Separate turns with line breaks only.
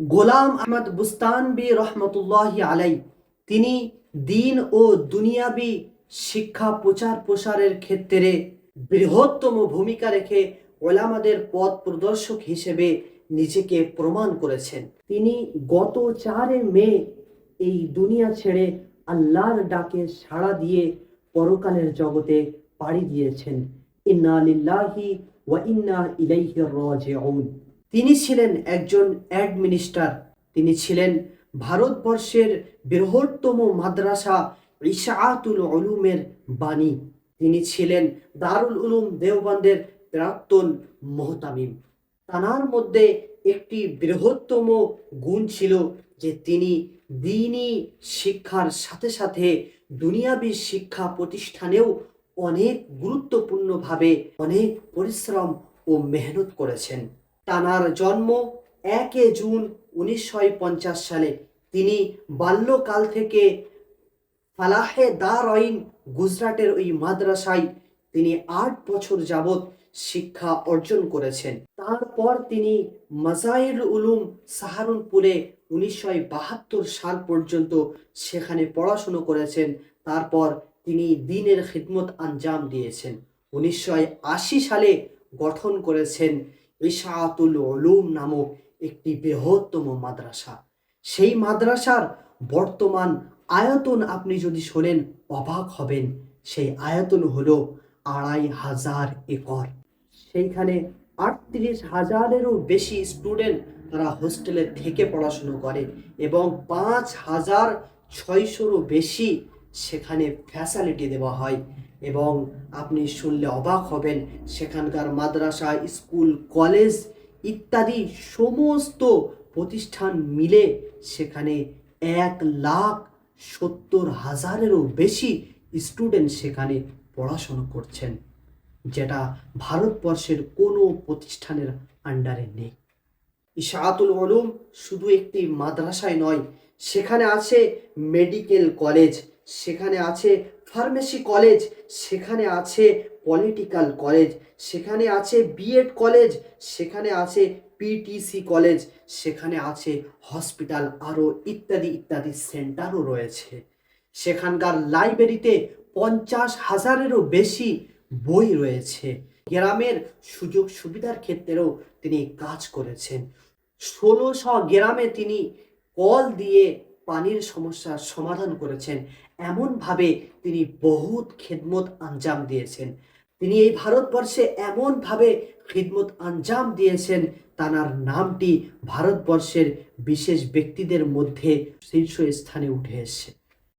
গোলাম আহমদ বুস্তানবি রহমতুল্লাহ আলাই, তিনি দিন ও দুনিয়াবি শিক্ষা প্রচার প্রসারের ক্ষেত্রে বৃহত্তম ভূমিকা রেখে ওলামাদের পথ প্রদর্শক হিসেবে নিজেকে প্রমাণ করেছেন। তিনি গত চারে মে এই দুনিয়া ছেড়ে আল্লাহর ডাকে সাড়া দিয়ে পরকালের জগতে পাড়ি দিয়েছেন। ইন্না লিল্লাহি ওয়া ইন্না ইলাইহি রাজিউন। তিনি ছিলেন একজন অ্যাডমিনিস্টার তিনি ছিলেন ভারতবর্ষের বৃহত্তম মাদ্রাসা ইশাআতুল উলুমের বাণী। তিনি ছিলেন দারুল উলুম দেওবন্দের প্রাক্তন মোহতামিম। তানার মধ্যে একটি বৃহত্তম গুণ ছিল যে তিনি দিনই শিক্ষার সাথে সাথে দুনিয়াবী শিক্ষা প্রতিষ্ঠানেও অনেক গুরুত্বপূর্ণভাবে অনেক পরিশ্রম ও মেহনত করেছেন। তানার জন্ম একে জুন উনিশশো পঞ্চাশ সালে। তিনি বাল্যকাল থেকে ফালাহে দারইন গুজরাটের ওই মাদ্রাসায় তিনি আট বছর যাবৎ শিক্ষা অর্জন করেছেন। তারপর তিনি মাজাইল উলুম সাহারুনপুরে উনিশশো বাহাত্তর সাল পর্যন্ত সেখানে পড়াশুনো করেছেন। তারপর তিনি দিনের খিদমত আঞ্জাম দিয়েছেন। উনিশশো আশি সালে গঠন করেছেন ইশাআতুল উলুম নামক একটি বৃহত্তম মাদ্রাসা। সেই মাদ্রাসার বর্তমান আয়তন আপনি যদি শোনেন, অবাক হবেন। সেই আয়তন হলো আড়াই হাজার একর। সেইখানে আটত্রিশ হাজারেরও বেশি স্টুডেন্ট তারা হোস্টেলে থেকে পড়াশুনো করে এবং পাঁচ হাজার ছয়শোরও বেশি সেখানে ফ্যাসিলিটি দেওয়া হয় এবং আপনি শুনলে অবাক হবেন, সেখানকার মাদ্রাসা, স্কুল, কলেজ ইত্যাদি সমস্ত প্রতিষ্ঠান মিলে সেখানে এক লাখ সত্তর হাজারেরও বেশি স্টুডেন্ট সেখানে পড়াশোনা করছেন, যেটা ভারতবর্ষের কোনো প্রতিষ্ঠানের আন্ডারে নেই। ইশাআতুল উলুম শুধু একটি মাদ্রাসায় নয়, সেখানে আছে মেডিকেল কলেজ সেখানে আছে ফার্মেসি কলেজ, সেখানে আছে পলিটিক্যাল কলেজ, সেখানে আছে বিএড কলেজ, সেখানে আছে পিটিসি কলেজ, সেখানে আছে হসপিটাল আরও ইত্যাদি ইত্যাদি সেন্টারও রয়েছে। সেখানকার লাইব্রেরিতে পঞ্চাশ হাজারেরও বেশি বই রয়েছে। গ্রামের সুযোগ সুবিধার ক্ষেত্রেও তিনি কাজ করেছেন। ষোলোশো গ্রামে তিনি কল দিয়ে পানির সমস্যার সমাধান করেছেন। এমনভাবে তিনি বহুত খিদমত আঞ্জাম দিয়েছেন। তিনি এই ভারতবর্ষে এমনভাবে খিদমত আঞ্জাম দিয়েছেন, তানার নামটি ভারতবর্ষের বিশেষ ব্যক্তিদের মধ্যে শীর্ষস্থানে উঠে এসেছে।